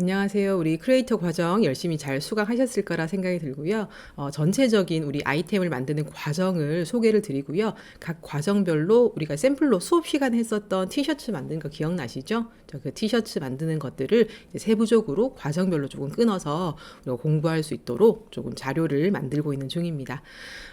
안녕하세요. 우리 크리에이터 과정 열심히 잘 수강하셨을 거라 생각이 들고요. 어, 전체적인 우리 아이템을 만드는 과정을 소개를 드리고요. 각 과정별로 우리가 샘플로 수업 시간에 했었던 티셔츠 만든 거 기억나시죠? 저 그 티셔츠 만드는 것들을 세부적으로 과정별로 조금 끊어서 우리가 공부할 수 있도록 조금 자료를 만들고 있는 중입니다.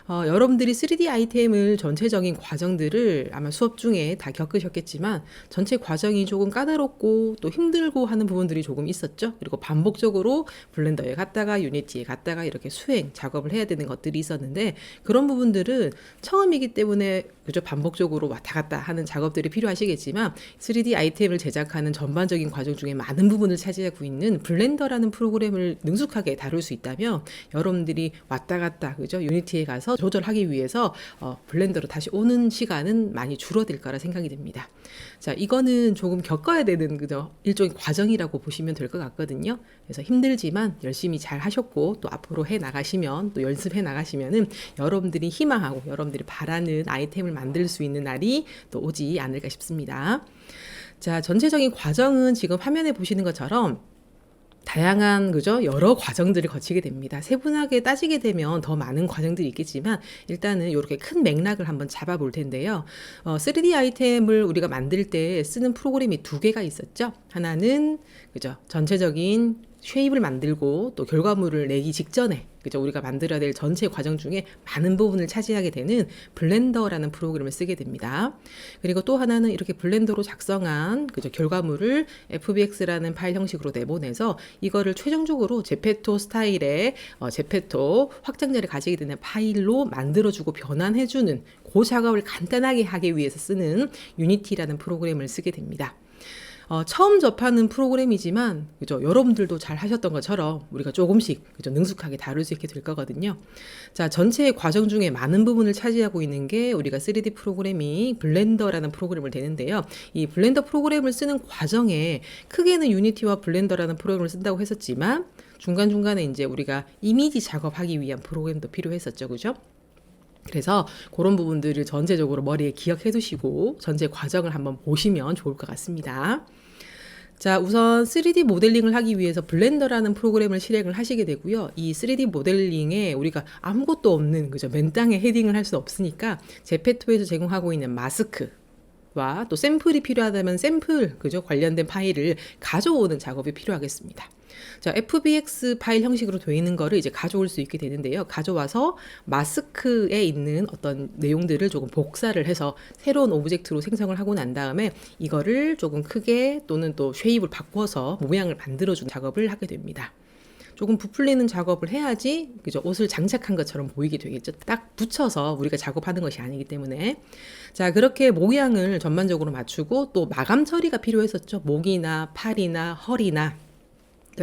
어, 여러분들이 3D 아이템을 전체적인 과정들을 아마 수업 중에 다 겪으셨겠지만 전체 과정이 조금 까다롭고 또 힘들고 하는 부분들이 조금 있었죠. 그리고 반복적으로 블렌더에 갔다가 유니티에 갔다가 이렇게 수행 작업을 해야 되는 것들이 있었는데 그런 부분들은 처음이기 때문에 그죠 반복적으로 왔다 갔다 하는 작업들이 필요하시겠지만 3D 아이템을 제작하는 전반적인 과정 중에 많은 부분을 차지하고 있는 블렌더라는 프로그램을 능숙하게 다룰 수 있다면 여러분들이 왔다 갔다 그죠? 유니티에 가서 조절하기 위해서 어, 블렌더로 다시 오는 시간은 많이 줄어들 거라 생각이 됩니다. 자 이거는 조금 겪어야 되는 그죠? 일종의 과정이라고 보시면 될 것 같 거든요. 그래서 힘들지만 열심히 잘 하셨고 또 앞으로 해 나가시면 또 연습해 나가시면은 여러분들이 희망하고 여러분들이 바라는 아이템을 만들 수 있는 날이 또 오지 않을까 싶습니다. 자, 전체적인 과정은 지금 화면에 보시는 것처럼 다양한 그죠 여러 과정들을 거치게 됩니다. 세분하게 따지게 되면 더 많은 과정들이 있겠지만 일단은 이렇게 큰 맥락을 한번 잡아볼 텐데요. 어, 3D 아이템을 우리가 만들 때 쓰는 프로그램이 두 개가 있었죠. 하나는 그죠 전체적인 쉐입을 만들고 또 결과물을 내기 직전에 그죠 우리가 만들어야 될 전체 과정 중에 많은 부분을 차지하게 되는 블렌더라는 프로그램을 쓰게 됩니다. 그리고 또 하나는 이렇게 블렌더로 작성한 그죠 결과물을 FBX라는 파일 형식으로 내보내서 이거를 최종적으로 제페토 스타일의 어, 제페토 확장자를 가지게 되는 파일로 만들어주고 변환해주는 그 작업을 간단하게 하기 위해서 쓰는 유니티라는 프로그램을 쓰게 됩니다. 어, 처음 접하는 프로그램이지만 그죠 여러분들도 잘 하셨던 것처럼 우리가 조금씩 그죠 능숙하게 다룰 수 있게 될 거거든요. 자 전체 과정 중에 많은 부분을 차지하고 있는 게 우리가 3D 프로그램이 블렌더라는 프로그램을 되는데요. 이 블렌더 프로그램을 쓰는 과정에 크게는 유니티와 블렌더라는 프로그램을 쓴다고 했었지만 중간 중간에 이제 우리가 이미지 작업하기 위한 프로그램도 필요했었죠, 그죠? 그래서 그런 부분들을 전체적으로 머리에 기억해 두시고 전체 과정을 한번 보시면 좋을 것 같습니다. 자, 우선 3D 모델링을 하기 위해서 블렌더라는 프로그램을 실행을 하시게 되고요. 이 3D 모델링에 우리가 아무것도 없는 그죠 맨 땅에 헤딩을 할 수 없으니까 제페토에서 제공하고 있는 마스크 와 또 샘플이 필요하다면 샘플 그죠 관련된 파일을 가져오는 작업이 필요하겠습니다. 자, FBX 파일 형식으로 되어 있는 거를 이제 가져올 수 있게 되는데요. 가져와서 마스크에 있는 어떤 내용들을 조금 복사를 해서 새로운 오브젝트로 생성을 하고 난 다음에 이거를 조금 크게 또는 또 쉐입을 바꿔서 모양을 만들어주는 작업을 하게 됩니다. 조금 부풀리는 작업을 해야지 그죠 옷을 장착한 것처럼 보이게 되겠죠. 딱 붙여서 우리가 작업하는 것이 아니기 때문에 자 그렇게 모양을 전반적으로 맞추고 또 마감 처리가 필요했었죠. 목이나 팔이나 허리나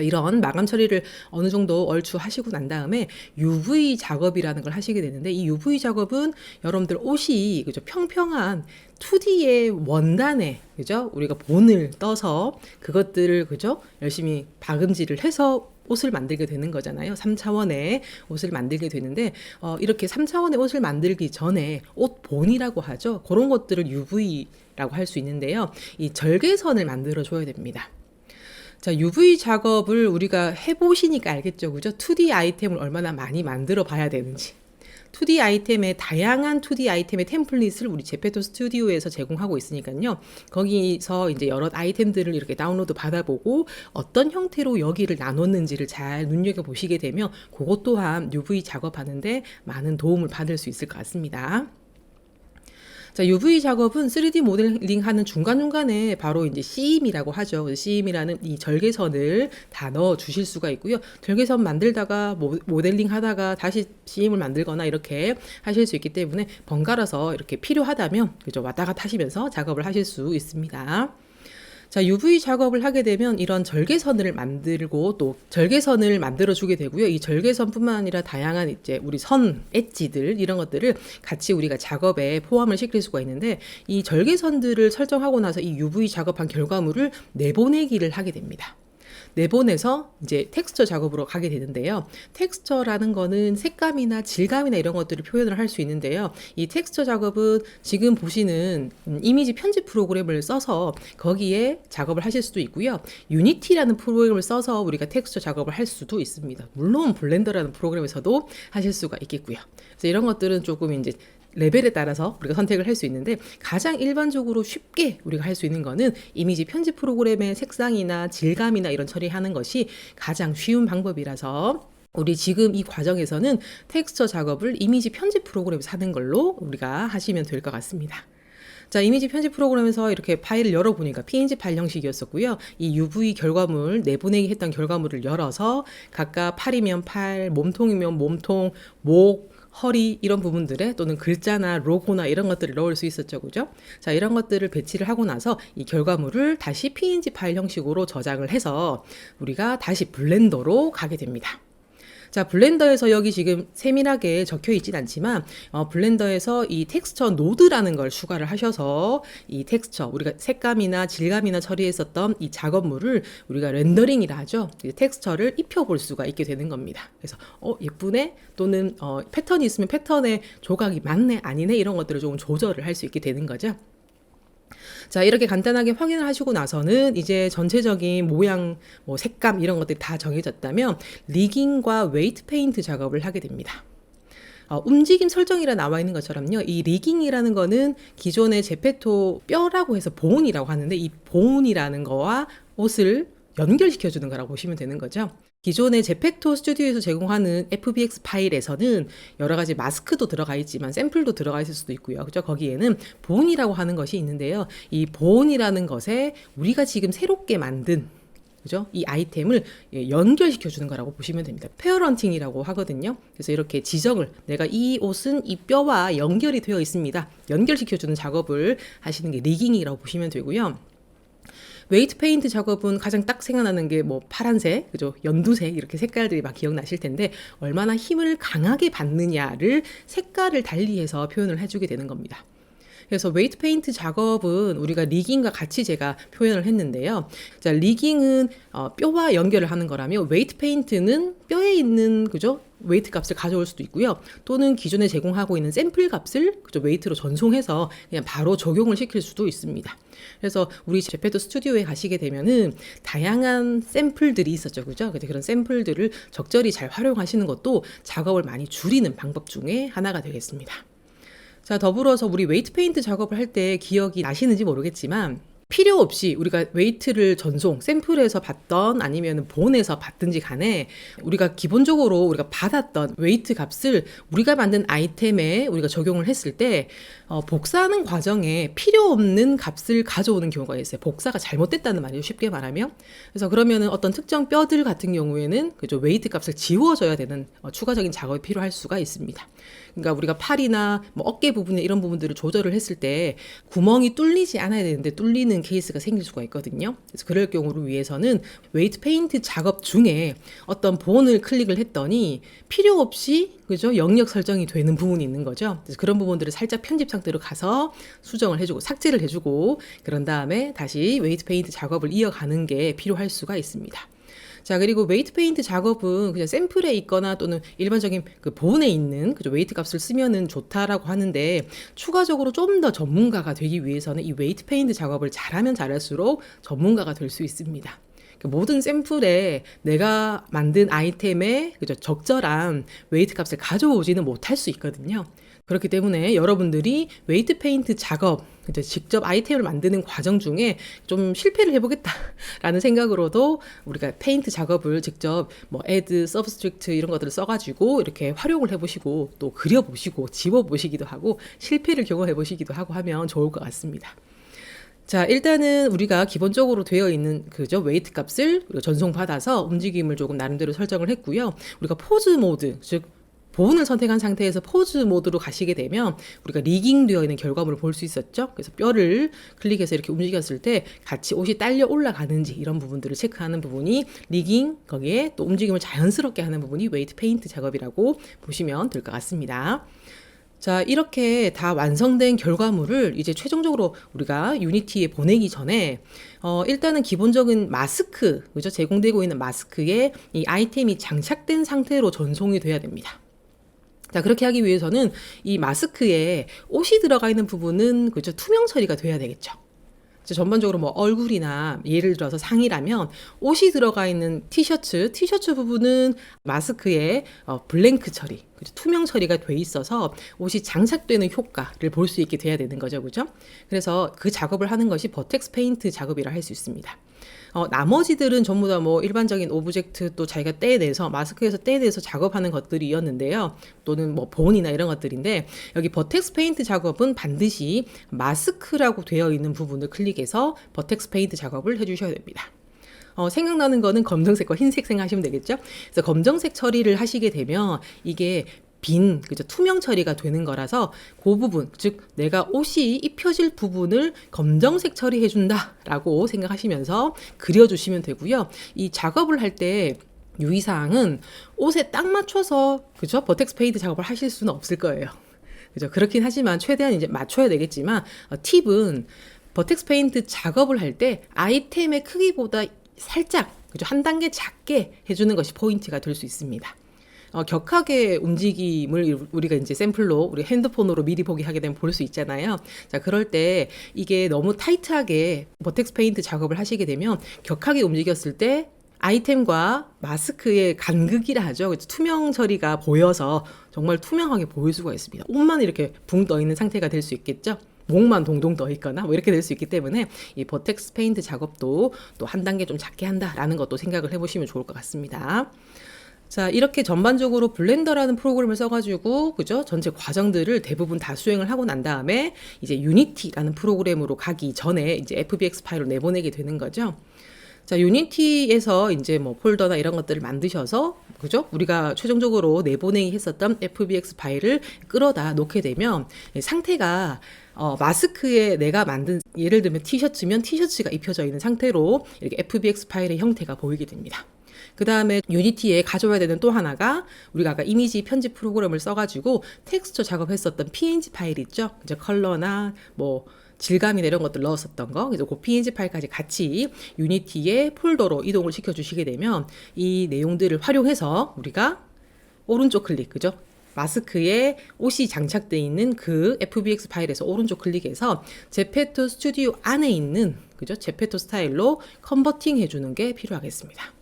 이런 마감 처리를 어느 정도 얼추 하시고 난 다음에 UV 작업이라는 걸 하시게 되는데 이 UV 작업은 여러분들 옷이 그죠 평평한 2D의 원단에 그죠 우리가 본을 떠서 그것들을 그죠 열심히 박음질을 해서 옷을 만들게 되는 거잖아요. 3차원의 옷을 만들게 되는데 어, 이렇게 3차원의 옷을 만들기 전에 옷 본이라고 하죠. 그런 것들을 UV라고 할 수 있는데요. 이 절개선을 만들어 줘야 됩니다. 자, UV 작업을 우리가 해보시니까 알겠죠. 그죠? 2D 아이템을 얼마나 많이 만들어 봐야 되는지. 2D 아이템의 다양한 2D 아이템의 템플릿을 우리 제페토 스튜디오에서 제공하고 있으니까요. 거기서 이제 여러 아이템들을 이렇게 다운로드 받아보고 어떤 형태로 여기를 나눴는지를 잘 눈여겨 보시게 되면 그것 또한 UV 작업하는데 많은 도움을 받을 수 있을 것 같습니다. 자, UV 작업은 3D 모델링 하는 중간중간에 바로 이제 CM이라고 하죠. CM이라는 이 절개선을 다 넣어 주실 수가 있고요. 절개선 만들다가 모, 모델링 하다가 다시 CM을 만들거나 이렇게 하실 수 있기 때문에 번갈아서 이렇게 필요하다면 그죠. 왔다 갔다 하시면서 작업을 하실 수 있습니다. 자, UV 작업을 하게 되면 이런 절개선을 만들고 또 절개선을 만들어 주게 되고요. 이 절개선뿐만 아니라 다양한 이제 우리 선 엣지들 이런 것들을 같이 우리가 작업에 포함을 시킬 수가 있는데 이 절개선들을 설정하고 나서 이 UV 작업한 결과물을 내보내기를 하게 됩니다. 내보내서 이제 텍스처 작업으로 가게 되는데요. 텍스처라는 거는 색감이나 질감이나 이런 것들을 표현을 할 수 있는데요. 이 텍스처 작업은 지금 보시는 음, 이미지 편집 프로그램을 써서 거기에 작업을 하실 수도 있고요. 유니티라는 프로그램을 써서 우리가 텍스처 작업을 할 수도 있습니다. 물론 블렌더라는 프로그램에서도 하실 수가 있겠고요. 그래서 이런 것들은 조금 이제 레벨에 따라서 우리가 선택을 할 수 있는데 가장 일반적으로 쉽게 우리가 할 수 있는 거는 이미지 편집 프로그램의 색상이나 질감이나 이런 처리하는 것이 가장 쉬운 방법이라서 우리 지금 이 과정에서는 텍스처 작업을 이미지 편집 프로그램에서 하는 걸로 우리가 하시면 될 것 같습니다. 자, 이미지 편집 프로그램에서 이렇게 파일을 열어보니까 PNG 파일 형식이었었고요. 이 UV 결과물, 내보내기 했던 결과물을 열어서 각각 팔이면 팔, 몸통이면 몸통, 목, 허리 이런 부분들에 또는 글자나 로고나 이런 것들을 넣을 수 있었죠. 그죠? 자, 이런 것들을 배치를 하고 나서 이 결과물을 다시 PNG 파일 형식으로 저장을 해서 우리가 다시 블렌더로 가게 됩니다. 자, 블렌더에서 여기 지금 세밀하게 적혀 있진 않지만, 어, 블렌더에서 이 텍스처 노드라는 걸 추가를 하셔서 이 텍스처, 우리가 색감이나 질감이나 처리했었던 이 작업물을 우리가 렌더링이라 하죠. 이 텍스처를 입혀 볼 수가 있게 되는 겁니다. 그래서, 어, 예쁘네? 또는, 어, 패턴이 있으면 패턴의 조각이 맞네? 아니네? 이런 것들을 조금 조절을 할 수 있게 되는 거죠. 자, 이렇게 간단하게 확인을 하시고 나서는 이제 전체적인 모양, 뭐 색감 이런 것들이 다 정해졌다면 리깅과 웨이트 페인트 작업을 하게 됩니다. 어, 움직임 설정이라 나와 있는 것처럼요. 이 리깅이라는 거는 기존의 제페토 뼈라고 해서 보온이라고 하는데 이 보온이라는 거와 옷을 연결시켜주는 거라고 보시면 되는 거죠. 기존의 제페토 스튜디오에서 제공하는 FBX 파일에서는 여러 가지 마스크도 들어가 있지만 샘플도 들어가 있을 수도 있고요. 그죠? 거기에는 보온이라고 하는 것이 있는데요. 이 보온이라는 것에 우리가 지금 새롭게 만든 그죠? 이 아이템을 예, 연결시켜 주는 거라고 보시면 됩니다. 페어런팅이라고 하거든요. 그래서 이렇게 지정을 내가 이 옷은 이 뼈와 연결이 되어 있습니다. 연결시켜 주는 작업을 하시는 게 리깅이라고 보시면 되고요. 웨이트 페인트 작업은 가장 딱 생각나는 게 뭐 파란색, 그죠? 연두색 이렇게 색깔들이 막 기억나실 텐데 얼마나 힘을 강하게 받느냐를 색깔을 달리해서 표현을 해주게 되는 겁니다. 그래서 웨이트 페인트 작업은 우리가 리깅과 같이 제가 표현을 했는데요. 자, 리깅은 어, 뼈와 연결을 하는 거라면 웨이트 페인트는 뼈에 있는 그죠? 웨이트 값을 가져올 수도 있고요. 또는 기존에 제공하고 있는 샘플 값을 그죠? 웨이트로 전송해서 그냥 바로 적용을 시킬 수도 있습니다. 그래서 우리 제페토 스튜디오에 가시게 되면은 다양한 샘플들이 있었죠. 그죠? 근데 그런 샘플들을 적절히 잘 활용하시는 것도 작업을 많이 줄이는 방법 중에 하나가 되겠습니다. 자, 더불어서 우리 웨이트 페인트 작업을 할 때 기억이 나시는지 모르겠지만 필요 없이 우리가 웨이트를 전송, 샘플에서 받던 아니면 본에서 받든지 간에 우리가 기본적으로 우리가 받았던 웨이트 값을 우리가 만든 아이템에 우리가 적용을 했을 때 어, 복사하는 과정에 필요 없는 값을 가져오는 경우가 있어요. 복사가 잘못됐다는 말이죠. 쉽게 말하면. 그래서 그러면은 어떤 특정 뼈들 같은 경우에는 그죠 웨이트 값을 지워줘야 되는 어, 추가적인 작업이 필요할 수가 있습니다. 그러니까 우리가 팔이나 뭐 어깨 부분에 이런 부분들을 조절을 했을 때 구멍이 뚫리지 않아야 되는데 뚫리는 케이스가 생길 수가 있거든요. 그래서 그럴 경우를 위해서는 웨이트 페인트 작업 중에 어떤 본을 클릭을 했더니 필요 없이 그죠 영역 설정이 되는 부분이 있는 거죠. 그래서 그런 부분들을 살짝 편집 상태로 가서 수정을 해주고 삭제를 해주고 그런 다음에 다시 웨이트 페인트 작업을 이어가는 게 필요할 수가 있습니다. 자, 그리고 웨이트 페인트 작업은 그냥 샘플에 있거나 또는 일반적인 그 본에 있는 그죠 웨이트 값을 쓰면은 좋다라고 하는데 추가적으로 좀 더 전문가가 되기 위해서는 이 웨이트 페인트 작업을 잘하면 잘할수록 전문가가 될 수 있습니다. 그 모든 샘플에 내가 만든 아이템에 그죠 적절한 웨이트 값을 가져오지는 못할 수 있거든요. 그렇기 때문에 여러분들이 웨이트 페인트 작업, 이제 직접 아이템을 만드는 과정 중에 좀 실패를 해보겠다라는 생각으로도 우리가 페인트 작업을 직접 뭐 애드, 서브스트릭트 이런 것들을 써가지고 이렇게 활용을 해보시고 또 그려보시고 지워보시기도 하고 실패를 경험해보시기도 하고 하면 좋을 것 같습니다. 자, 일단은 우리가 기본적으로 되어 있는 그죠 웨이트 값을 전송받아서 움직임을 조금 나름대로 설정을 했고요. 우리가 포즈 모드, 즉 보온을 선택한 상태에서 포즈 모드로 가시게 되면 우리가 리깅 되어 있는 결과물을 볼 수 있었죠. 그래서 뼈를 클릭해서 이렇게 움직였을 때 같이 옷이 딸려 올라가는지 이런 부분들을 체크하는 부분이 리깅 거기에 또 움직임을 자연스럽게 하는 부분이 웨이트 페인트 작업이라고 보시면 될 것 같습니다. 자, 이렇게 다 완성된 결과물을 이제 최종적으로 우리가 유니티에 보내기 전에 어, 일단은 기본적인 마스크, 그죠? 제공되고 있는 마스크에 이 아이템이 장착된 상태로 전송이 돼야 됩니다. 자, 그렇게 하기 위해서는 이 마스크에 옷이 들어가 있는 부분은 그죠? 투명 처리가 돼야 되겠죠. 전반적으로 뭐 얼굴이나 예를 들어서 상의라면 옷이 들어가 있는 티셔츠, 티셔츠 부분은 마스크에 어, 블랭크 처리, 그죠? 투명 처리가 돼 있어서 옷이 장착되는 효과를 볼 수 있게 돼야 되는 거죠, 그죠? 그래서 그 작업을 하는 것이 버텍스 페인트 작업이라 할 수 있습니다. 어, 나머지들은 전부 다 뭐 일반적인 오브젝트 또 자기가 떼내서 마스크에서 떼내서 작업하는 것들이었는데요. 또는 뭐 본이나 이런 것들인데 여기 버텍스 페인트 작업은 반드시 마스크라고 되어 있는 부분을 클릭해서 버텍스 페인트 작업을 해주셔야 됩니다. 어, 생각나는 거는 검정색과 흰색 생각하시면 되겠죠? 그래서 검정색 처리를 하시게 되면 이게 빈, 그죠? 투명 처리가 되는 거라서 그 부분, 즉, 내가 옷이 입혀질 부분을 검정색 처리해 준다라고 생각하시면서 그려 주시면 되고요. 이 작업을 할때 유의사항은 옷에 딱 맞춰서, 그죠? 버텍스 페이드 작업을 하실 수는 없을 거예요. 그죠? 그렇긴 하지만 최대한 이제 맞춰야 되겠지만, 어, 팁은 버텍스 페인트 작업을 할 때 아이템의 크기보다 살짝, 그죠? 한 단계 작게 해주는 것이 포인트가 될 수 있습니다. 어, 격하게 움직임을 우리가 이제 샘플로 우리 핸드폰으로 미리 보기 하게 되면 볼 수 있잖아요. 자, 그럴 때 이게 너무 타이트하게 버텍스 페인트 작업을 하시게 되면 격하게 움직였을 때 아이템과 마스크의 간극이라 하죠. 투명 처리가 보여서 정말 투명하게 보일 수가 있습니다. 옷만 이렇게 붕 떠 있는 상태가 될 수 있겠죠. 목만 동동 떠 있거나 뭐 이렇게 될 수 있기 때문에 이 버텍스 페인트 작업도 또 한 단계 좀 작게 한다라는 것도 생각을 해보시면 좋을 것 같습니다. 자, 이렇게 전반적으로 블렌더라는 프로그램을 써가지고, 그죠? 전체 과정들을 대부분 다 수행을 하고 난 다음에, 이제 유니티라는 프로그램으로 가기 전에 이제 FBX 파일을 내보내게 되는 거죠. 자, 유니티에서 이제 뭐 폴더나 이런 것들을 만드셔서, 그죠? 우리가 최종적으로 내보내기 했었던 FBX 파일을 끌어다 놓게 되면 상태가 어, 마스크에 내가 만든 예를 들면 티셔츠면 티셔츠가 입혀져 있는 상태로 이렇게 FBX 파일의 형태가 보이게 됩니다. 그 다음에 유니티에 가져와야 되는 또 하나가 우리가 아까 이미지 편집 프로그램을 써가지고 텍스처 작업했었던 PNG 파일 있죠? 이제 컬러나 뭐 질감이나 이런 것들 넣었었던 거. 그래서 그 PNG 파일까지 같이 유니티의 폴더로 이동을 시켜 주시게 되면 이 내용들을 활용해서 우리가 오른쪽 클릭, 그죠? 마스크에 옷이 장착되어 있는 그 FBX 파일에서 오른쪽 클릭해서 제페토 스튜디오 안에 있는 그죠? 제페토 스타일로 컨버팅 해주는 게 필요하겠습니다.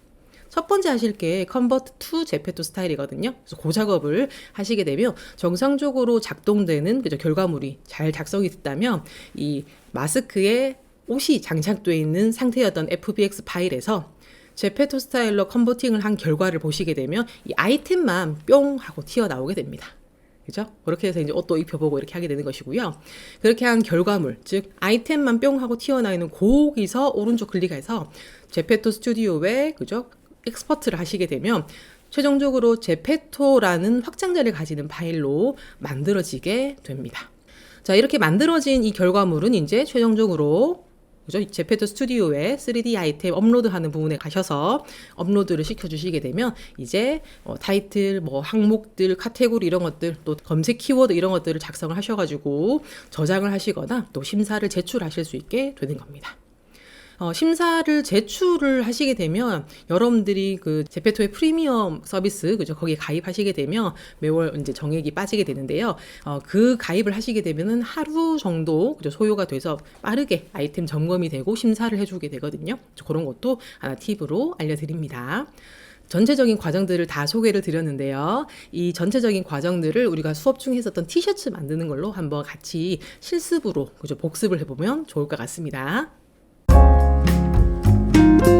첫 번째 하실 게 컨버트 투 제페토 스타일이거든요. 그래서 그 작업을 하시게 되면 정상적으로 작동되는 그죠 결과물이 잘 작성이 됐다면 이 마스크에 옷이 장착되어 있는 상태였던 FBX 파일에서 제페토 스타일로 컨버팅을 한 결과를 보시게 되면 이 아이템만 뿅 하고 튀어나오게 됩니다. 그죠? 그렇게 해서 이제 옷도 입혀보고 이렇게 하게 되는 것이고요. 그렇게 한 결과물, 즉 아이템만 뿅 하고 튀어나와 있는 거기서 오른쪽 클릭해서 제페토 스튜디오에 그죠? 엑스퍼트를 하시게 되면 최종적으로 제페토라는 확장자를 가지는 파일로 만들어지게 됩니다. 자, 이렇게 만들어진 이 결과물은 이제 최종적으로 그죠? 제페토 스튜디오에 3D 아이템 업로드하는 부분에 가셔서 업로드를 시켜주시게 되면 이제 어, 타이틀, 뭐 항목들, 카테고리 이런 것들 또 검색 키워드 이런 것들을 작성을 하셔가지고 저장을 하시거나 또 심사를 제출하실 수 있게 되는 겁니다. 어, 심사를 제출을 하시게 되면 여러분들이 그 제페토의 프리미엄 서비스 그죠 거기에 가입하시게 되면 매월 이제 정액이 빠지게 되는데요. 어, 그 가입을 하시게 되면은 하루 정도 그죠 소요가 돼서 빠르게 아이템 점검이 되고 심사를 해주게 되거든요. 그런 것도 하나 팁으로 알려드립니다. 전체적인 과정들을 다 소개를 드렸는데요. 이 전체적인 과정들을 우리가 수업 중에 했었던 티셔츠 만드는 걸로 한번 같이 실습으로 그죠 복습을 해보면 좋을 것 같습니다. Thank you